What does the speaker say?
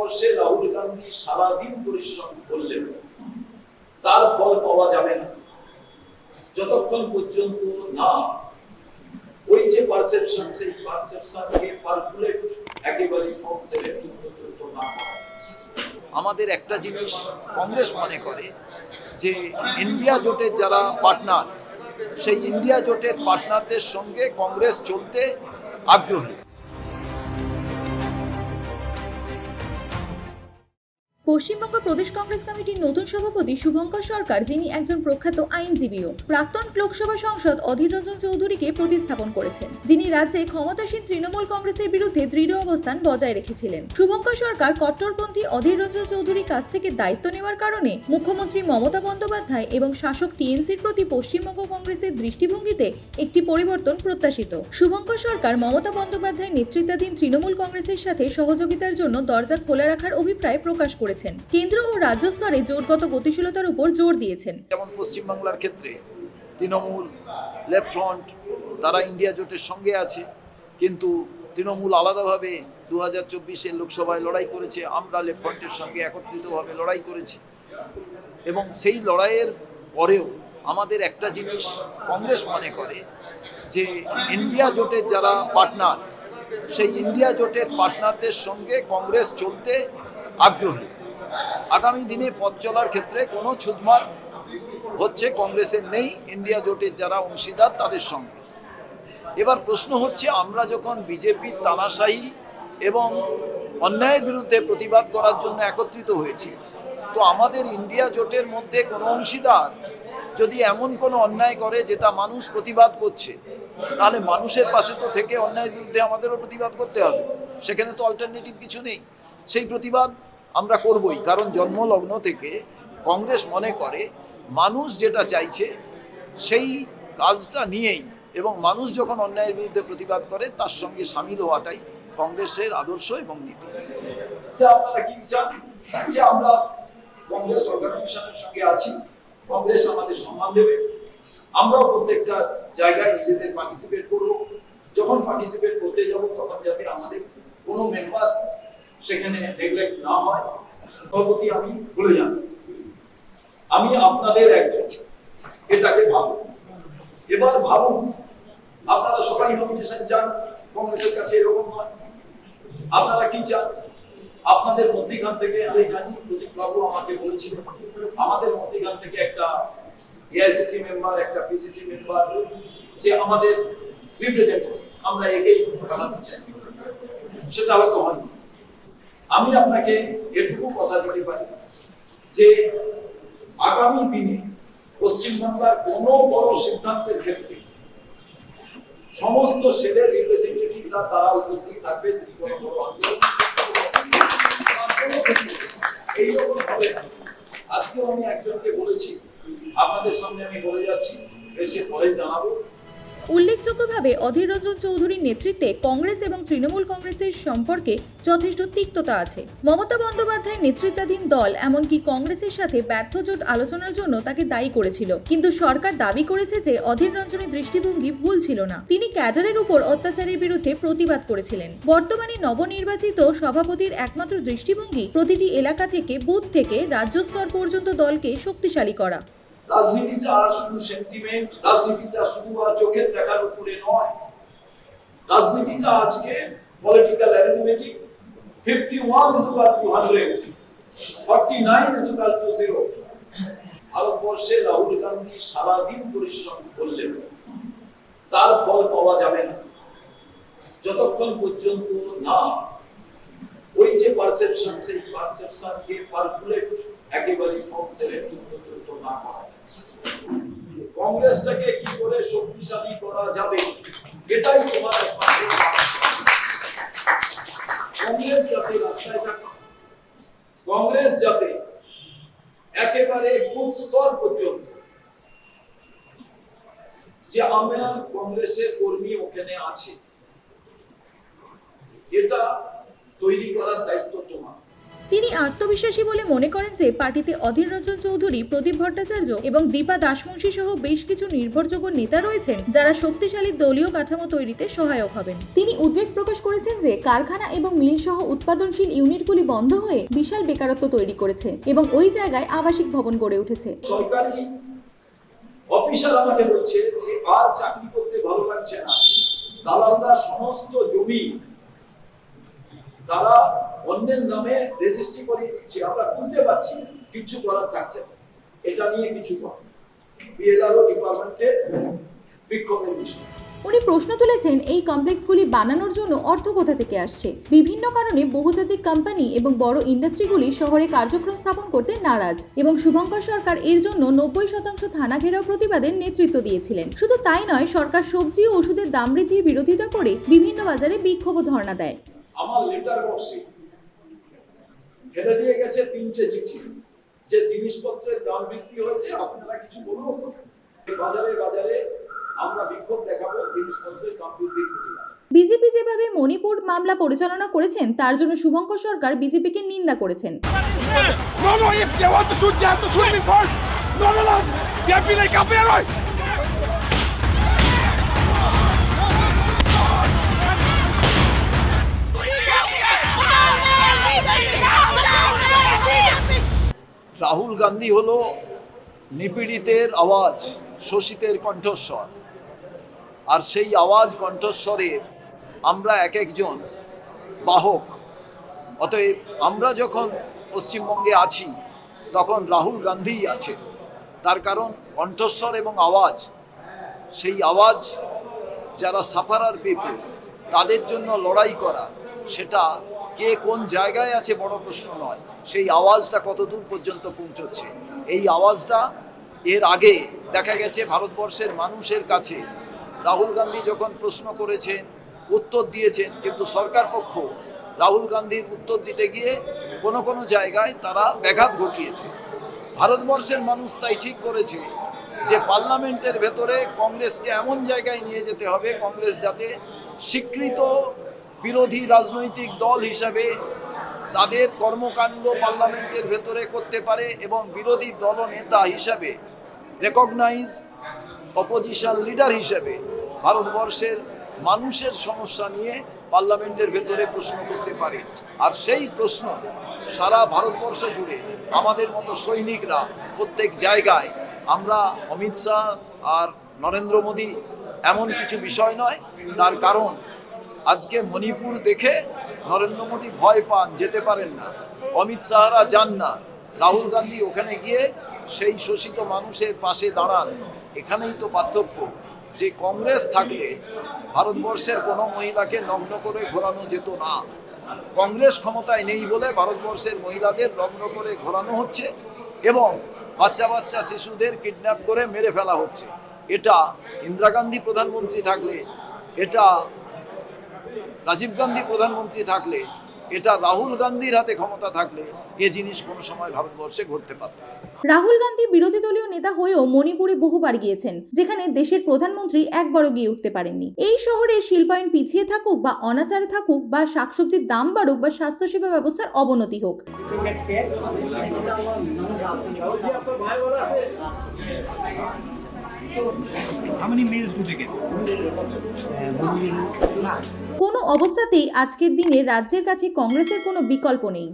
ভারতবর্ষে রাহুল গান্ধী সারাদিন পরিশ্রম করলেন তার ফল পাওয়া যাবে না। যতক্ষণ পর্যন্ত না ওই যে পারসেপশন সেই পারসেপশনকে পারকুলেট একেবারে ফর্ম সেভেন্টিন পর্যন্ত না আমাদের একটা জিনিস কংগ্রেস মনে করে যে ইন্ডিয়া জোটের যারা পার্টনার সেই ইন্ডিয়া জোটের পার্টনারদের সঙ্গে কংগ্রেস চলতে আগ্রহী। পশ্চিমবঙ্গ প্রদেশ কংগ্রেস কমিটির নতুন সভাপতি শুভঙ্কর সরকার, যিনি একজন প্রখ্যাত আইনজীবীও, প্রাক্তন লোকসভা সংসদ অধীর রঞ্জন চৌধুরীকে প্রতিস্থাপন করেছেন। যিনি রাজ্যে ক্ষমতাসীন তৃণমূল কংগ্রেসের বিরুদ্ধে দৃঢ় অবস্থান বজায় রেখেছিলেন। শুভঙ্কর সরকার কট্টরপন্থী অধীর রঞ্জন চৌধুরীর কাছ থেকে দায়িত্ব নেওয়ার কারণে মুখ্যমন্ত্রী মমতা বন্দ্যোপাধ্যায় এবং শাসক টিএমসির প্রতি পশ্চিমবঙ্গ কংগ্রেসের দৃষ্টিভঙ্গিতে একটি পরিবর্তন প্রত্যাশিত। শুভঙ্কর সরকার মমতা বন্দ্যোপাধ্যায়ের নেতৃত্বাধীন তৃণমূল কংগ্রেসের সাথে সহযোগিতার জন্য দরজা খোলা রাখার অভিপ্রায় প্রকাশ করেছেন। কেন্দ্র ও রাজ্য স্তরে জোটগত গতিশীলতার উপর জোর দিয়েছেন। যেমন পশ্চিমবাংলার ক্ষেত্রে তৃণমূল, লেফট ফ্রন্ট, তারা ইন্ডিয়া জোটের সঙ্গে আছে। কিন্তু তৃণমূল আলাদাভাবে দু হাজার চব্বিশে লোকসভায় লড়াই করেছে। আমরা লেফট ফ্রন্টের সঙ্গে একত্রিতভাবে লড়াই করেছি। এবং সেই লড়াইয়ের পরেও আমাদের একটা জিনিস কংগ্রেস মনে করে, যে ইন্ডিয়া জোটের যারা পার্টনার, সেই ইন্ডিয়া জোটের পার্টনারদের সঙ্গে কংগ্রেস চলতে আগ্রহী। আগামী দিনে পথ চলার ক্ষেত্রে কোনো ছুতমার হচ্ছে কংগ্রেসের নেই, ইন্ডিয়া জোটের যারা অংশীদার তাদের সঙ্গে। এবার প্রশ্ন হচ্ছে, আমরা যখন বিজেপির তানাশাহী এবং অন্যায়ের বিরুদ্ধে প্রতিবাদ করার জন্য একত্রিত হয়েছি, তো আমাদের ইন্ডিয়া জোটের মধ্যে কোনো অংশীদার যদি এমন কোনো অন্যায় করে যেটা মানুষ প্রতিবাদ করছে, তাহলে মানুষের পাশে তো থেকে অন্যায়ের বিরুদ্ধে আমাদেরও প্রতিবাদ করতে হবে। সেখানে তো অল্টারনেটিভ কিছু নেই। সেই প্রতিবাদ আমরা করবই, কারণ জন্মলগ্ন থেকে কংগ্রেস মনে করে, মানুষ যেটা চাইছে সেই কাজটা নিয়েই এবং মানুষ যখন অন্যায়ের বিরুদ্ধে প্রতিবাদ করে, তার সঙ্গে সামিল হওয়াটাই কংগ্রেসের আদর্শ এবং নীতি। আপনারা কি চান? যে আমরা কংগ্রেস অর্গানাইজেশনের সঙ্গে আছি, কংগ্রেস আমাদের সম্মান দেবে। আমরাও প্রত্যেকটা জায়গায় নিজেদের পার্টিসিপেট করব। যখন পার্টিসিপেট করতে যাব, তখন যাতে আমাদের কোনো মেম্বার সেখানে নেগলেক্ট না হয় সভাপতি আমি ভুলে যাব। আমি আপনাদের একজন, এটাকে ভাবুন। এবার ভাবুন, আপনারা সবাই নমিনেশন চান, কংগ্রেসের কাছে এরকম নয়। আপনারা কি চান? আপনাদের মধ্যিখান থেকে, আমি জানি প্রতীক বাবু আমাকে বলেছিল, আমাদের মধ্যিখান থেকে একটা এআইসিসি মেম্বার একটা পিসিসি মেম্বার যে আমাদের রিপ্রেজেন্টেটিভ আমরা একেই বানাতে চাই। সেটা হয়তো হয়নি। আমি আপনাকে এটুকু কথা দিতে পারি যে আগামী দিনে পশ্চিমবাংলার কোনো বড় সিদ্ধান্তের ক্ষেত্রে সমস্ত সেলের রিপ্রেজেন্টেটিভরা তারা উপস্থিত থাকবে, যদি কোনো বড় আন্দোলন এইরকম হবে আজকেও আমি একজনকে বলেছি, আপনাদের সামনে আমি বলে যাচ্ছি, এসে পরে জানাব। উল্লেখযোগ্যভাবে অধীর রঞ্জন চৌধুরীর নেতৃত্বে কংগ্রেস এবং তৃণমূল কংগ্রেসের সম্পর্কে যথেষ্ট তিক্ততা আছে। মমতা বন্দ্যোপাধ্যায়ের নেতৃত্বাধীন দল এমনকি কংগ্রেসের সাথে ব্যর্থ জোট আলোচনার জন্য তাকে দায়ী করেছিল। কিন্তু সরকার দাবি করেছে যে অধীর রঞ্জনের দৃষ্টিভঙ্গি ভুল ছিল না। তিনি ক্যাডারের উপর অত্যাচারের বিরুদ্ধে প্রতিবাদ করেছিলেন। বর্তমানে নবনির্বাচিত সভাপতির একমাত্র দৃষ্টিভঙ্গি প্রতিটি এলাকা থেকে বুথ থেকে রাজ্য স্তর পর্যন্ত দলকে শক্তিশালী করা। রাজনীতিটা আর শুধু সেন্টিমেন্ট রাজনীতিটা শুধু আর চোখের দেখার উপরে নয়। রাজনীতিটা আজকে political arithmetic fifty one is equal to hundred forty nine is equal to zero ভারতবর্ষে রাহুল গান্ধী সারাদিন পরিশ্রম করলেন তার ফল পাওয়া যাবে না। যতক্ষণ পর্যন্ত না ওই যে পারসেপশন সেই পারসেপশনকে পারকুলেট একেবারে ফর্ম সেভেন্টিন পর্যন্ত না করা কংগ্রেসটাকে কি করে শক্তিশালী করা যাবে, এটাই তোমার কংগ্রেস যাতে রাস্তায় থাকে, কংগ্রেস যাতে একেবারে বুথ স্তর পর্যন্ত, যে আমার কংগ্রেসের কর্মী ওখানে আছে, এটা তৈরি করার দায়িত্ব তিনি আত্মবিশ্বাসী বলে মনে করেন যে পার্টিতে অধীর রঞ্জন চৌধুরী, প্রদীপ ভট্টাচার্য এবং দীপা দাসমুন্সী সহ বেশ কিছু নির্ভরযোগ্য নেতা রয়েছেন যারা শক্তিশালী দলীয় কাঠামো তৈরিতে সহায়ক হবেন। তিনি উদ্বেগ প্রকাশ করেছেন যে কারখানা এবং মিল সহ উৎপাদনশীল ইউনিটগুলি বন্ধ হয়ে বিশাল বেকারত্ব তৈরি করেছে এবং ওই জায়গায় আবাসিক ভবন গড়ে উঠেছে। অফিসার আমাকে বলছে যে আর চাকরি করতে ভালো লাগছে না। দালালরা সমস্ত জমি তারা অন্যের নামে রেজিস্ট্রি করিয়ে দিচ্ছে। আমরা বুঝতে পারছি কিছু করার থাকছে না। এটা নিয়ে কিছু কর বিএলআরও ডিপার্টমেন্টে বিক্ষোভের বিষয়। উনি প্রশ্ন তুলেছেন, এই কমপ্লেক্সগুলি বানানোর জন্য অর্থ কোথা থেকে আসছে? বিভিন্ন কারণে বহুজাতিক কোম্পানি এবং বড় ইন্ডাস্ট্রিগুলি শহরে কার্যক্রম স্থাপন করতে নারাজ এবং শুভঙ্কর সরকার এর জন্য নব্বই শতাংশ থানা ঘেরাও প্রতিবাদের নেতৃত্ব দিয়েছিলেন। শুধু তাই নয়, সরকার সবজি ও ওষুধের দাম বৃদ্ধির বিরোধিতা করে বিভিন্ন বাজারে বিক্ষোভ ধর্ণা দেয়। আমার লেটার বক্সে ফেলে দিয়ে গেছে তিনটে চিঠি যে জিনিসপত্রের দাম বৃদ্ধি হয়েছে আপনারা কিছু বলুন বাজারে বাজারে আমরা বিক্ষোভ দেখাবো জিনিসপত্রের দাম বৃদ্ধির প্রতিবাদে বিজেপি যেভাবে মণিপুর মামলা পরিচালনা করেছেন তার জন্য শুভঙ্কর সরকার বিজেপিকে নিন্দা করেছেন No, no, if they want to shoot, they have to shoot me first. No, no, no. They have been like up Gandhi হলো নিপীড়িতের আওয়াজ, শোষিতের কণ্ঠস্বর। আর সেই আওয়াজ কণ্ঠস্বরের আমরা এক একজন বাহক। অতএব আমরা যখন পশ্চিমবঙ্গে আছি, তখন রাহুল গান্ধীই আছে। তার কারণ কণ্ঠস্বর এবং আওয়াজ, সেই আওয়াজ যারা সাফারার পিপল তাদের জন্য লড়াই করা, সেটা কে কোন জায়গায় আছে বড় প্রশ্ন নয়। সেই আওয়াজটা কত দূর পর্যন্ত পৌঁছচ্ছে। এই আওয়াজটা এর আগে দেখা গেছে ভারতবর্ষের মানুষের কাছে। রাহুল গান্ধী যখন প্রশ্ন করেছেন, উত্তর দিয়েছেন, কিন্তু সরকার পক্ষ রাহুল গান্ধীর উত্তর দিতে গিয়ে কোনো কোনো জায়গায় তারা ব্যাঘাত ঘটিয়েছে। ভারতবর্ষের মানুষ তাই ঠিক করেছে যে পার্লামেন্টের ভেতরে কংগ্রেসকে এমন জায়গায় নিয়ে যেতে হবে, কংগ্রেস যাতে স্বীকৃত বিরোধী রাজনৈতিক দল হিসাবে তাদের কর্মকাণ্ড পার্লামেন্টের ভেতরে করতে পারে এবং বিরোধী দলনেতা হিসাবে রেকগনাইজ অপোজিশন লিডার হিসেবে ভারতবর্ষের মানুষের সমস্যা নিয়ে পার্লামেন্টের ভেতরে প্রশ্ন করতে পারে। আর সেই প্রশ্ন সারা ভারতবর্ষ জুড়ে আমাদের মতো সৈনিকরা প্রত্যেক জায়গায়, আমরা অমিত শাহ আর নরেন্দ্র মোদী এমন কিছু বিষয় নয়, তার কারণ আজকে মণিপুর দেখে নরেন্দ্র মোদী ভয় পান, যেতে পারেন না। অমিত শাহরা যান না। রাহুল গান্ধী ওখানে গিয়ে সেই শোষিত মানুষের পাশে দাঁড়ান। এখানেই তো পার্থক্য। যে কংগ্রেস থাকলে ভারতবর্ষের কোনো মহিলাকে নগ্ন করে ঘোরানো যেত না। কংগ্রেস ক্ষমতায় নেই বলে ভারতবর্ষের মহিলাদের নগ্ন করে ঘোরানো হচ্ছে এবং বাচ্চা বাচ্চা শিশুদের কিডন্যাপ করে মেরে ফেলা হচ্ছে। এটা ইন্দিরা গান্ধী প্রধানমন্ত্রী থাকলে, এটা রাজীব গান্ধী প্রধানমন্ত্রী থাকলে, এটা রাহুল গান্ধীর হাতে ক্ষমতা থাকলে এ জিনিস কোনো সময় ভারতবর্ষে ঘটতে পারত রাহুল গান্ধী বিরোধী দলীয় নেতা হয়েও মণিপুরে বহুবার গিয়েছেন, যেখানে দেশের প্রধানমন্ত্রী একবারও গিয়ে উঠতে পারেননি। এই শহরে শিল্পায়ন পিছিয়ে থাকুক বা অনাচারে থাকুক বা শাকসবজির দাম বাড়ুক বা স্বাস্থ্যসেবা ব্যবস্থার অবনতি হোক। কোনো অবস্থাতেই আজকের দিনে রাজ্যের কাছে কংগ্রেসের কোনো বিকল্প নেই।